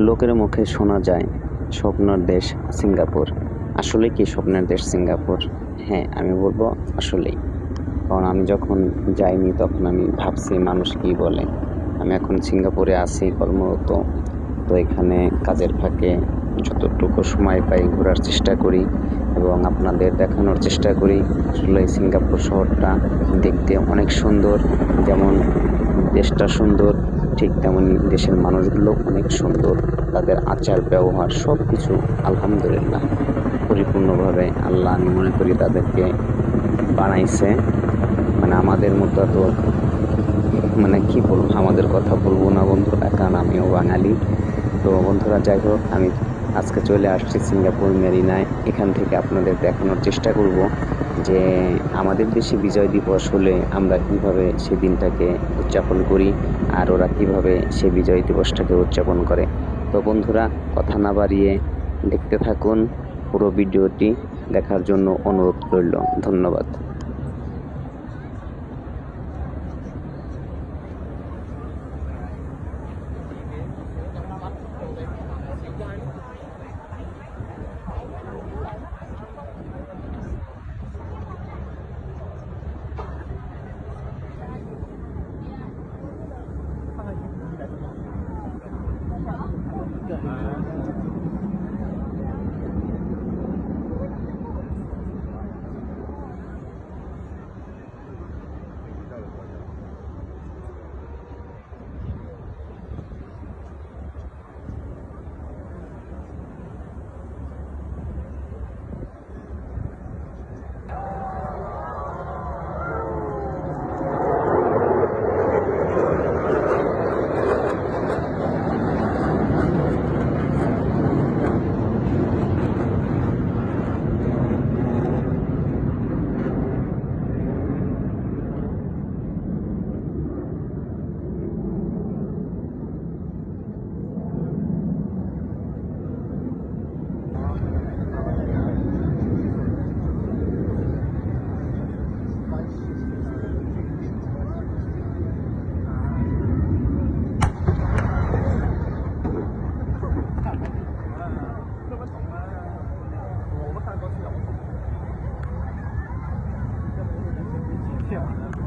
লোকের মুখে শোনা যায় স্বপ্নের দেশ সিঙ্গাপুর। আসলে কি স্বপ্নের দেশ সিঙ্গাপুর? হ্যাঁ আমি বলব আসলেই। কারণ আমি যখন যাইনি তখন আমি ভাবছি মানুষ কী বলে। আমি এখন সিঙ্গাপুরে আছি কর্মরত তো এখানে কাজের ফাঁকে যতটুকু সময় পাই ঘোরার চেষ্টা করি এবং আপনাদের দেখানোর চেষ্টা করি। আসলে সিঙ্গাপুর শহরটা দেখতে অনেক সুন্দর। যেমন দেশটা সুন্দর ঠিক তেমনই দেশের মানুষগুলো অনেক সুন্দর। তাদের আচার, ব্যবহার সব কিছু আলহামদুলিল্লাহ। পরিপূর্ণভাবে আল্লাহ আমি মনে করি তাদেরকে বানাইছে। মানে আমাদের মতো তো মানে কি বলব, আমাদের কথা বলব না বন্ধুরা, কারণ আমিও বাঙালি। তো বন্ধুরা, যাই হোক, আমি আজকে চলে আসছি সিঙ্গাপুর, মেরিনায়। এখান থেকে আপনাদের দেখানোর চেষ্টা করব। যে আমাদের দেশে বিজয় দিবস হলে আমরা কীভাবে সে দিনটাকে উদযাপন করি আর ওরা কীভাবে সে বিজয় দিবসটাকে উদযাপন করে। তো বন্ধুরা, কথা না বাড়িয়ে দেখতে থাকুন পুরো ভিডিওটি। দেখার জন্য অনুরোধ রইল। ধন্যবাদ। 啊去。